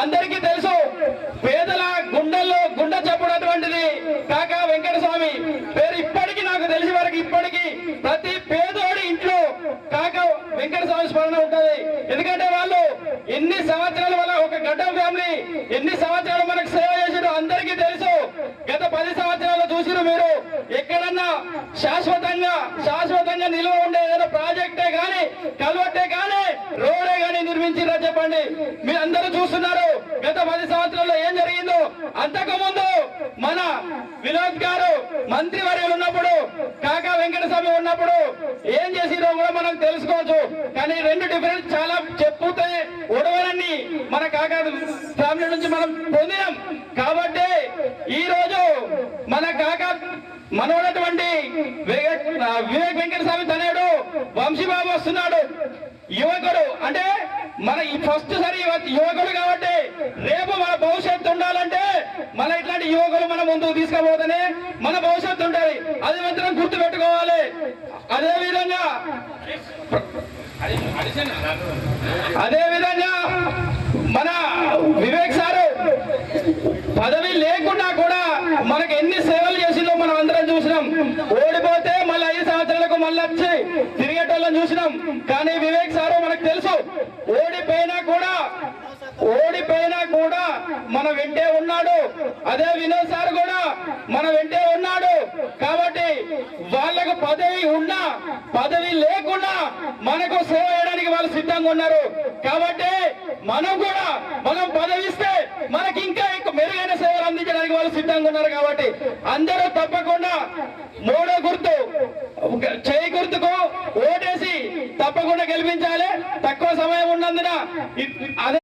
అందరికీ తెలుసు పేదల గుండెల్లో గుండె చప్పుడటువంటిది కాకా వెంకట స్వామి పేరు ఇప్పటికీ నాకు తెలిసి వరకు ఇప్పటికీ ప్రతి పేదోడి ఇంట్లో కాకా వెంకట స్వామి స్మరణ ఉంటుంది. ఎందుకంటే వాళ్ళు ఎన్ని సంవత్సరాల వల్ల ఒక గడ్డం ఫ్యామిలీ ఎన్ని సంవత్సరాలు మనకు సేవ చేసారో అందరికీ తెలుసు. గత పది సంవత్సరాలు చూసిన మీరు ఎక్కడన్నా శాశ్వతంగా శాశ్వతంగా నిల్వ ఉండే ఏదైనా ప్రాజెక్టే కానీ కల్వట్టే గాని రోడే గాని నిర్మించిరా చెప్పండి మీరు అందరూ చూస్తున్నారు. గత పది సంవత్సరాల్లో ఏం జరిగిందో అంతకు ముందు మన వినోద్ గారు మంత్రి వర్యులు ఉన్నప్పుడు కాకా వెంకటస్వామి ఉన్నప్పుడు ఏం చేసిరో కూడా మనం తెలుసుకోవచ్చు. కానీ రెండు డిఫరెన్స్ చాలా చెప్పుతే ఉడవలన్నీ మన కాకా ఫ్యామిలీ నుంచి మనం పొందినాం. కాబట్టి ఈ రోజు మన కాకా మనోడటువంటి వివేక్ వివేక్ వెంకటస్వామి తనయుడు వంశీబాబు వస్తున్నాడు. యువకుడు అంటే మన ఈ ఫస్ట్ సరి యువకుడు కాబట్టి రేపు మన భవిష్యత్తు ఉండాలంటే మన ఇట్లాంటి యువకులు మన ముందుకు తీసుకుపోతేనే మన భవిష్యత్తు ఉంటుంది. అది మాత్రం గుర్తు పెట్టుకోవాలి అదే విధంగా అదే విధంగా మన వివేక్ సారు పదవి లేకుండా కూడా మనకి ఎన్ని సేవలు చేసిందో మనం అందరం చూసినాం ఓడిపోతే మళ్ళీ ఐదు సంవత్సరాలకు మళ్ళీ వచ్చి తిరిగేటోళ్ళని చూసినాం. కానీ వివేక్ సారు మనకు తెలుసు ఓడిపోయినా కూడా ఓడిపోయినా కూడా మన వెంటే ఉన్నాడు. అదే వినోద్ సార్ కూడా మన వెంటే ఉన్నాడు. కాబట్టి వాళ్ళకు పదవి ఉన్నా పదవి లేకుండా మనకు సేవ చేయడానికి వాళ్ళు సిద్ధంగా ఉన్నారు. కాబట్టి మనం కూడా మనం పదవి ఇస్తే మనకి ఇంకా చేయడానికి వాళ్ళు సిద్ధంగా ఉన్నారు కాబట్టి అందరూ తప్పకుండా మూడో గుర్తు చేయి గుర్తుకు ఓటేసి తప్పకుండా గెలిపించాలి. తక్కువ సమయం ఉన్నందున అదే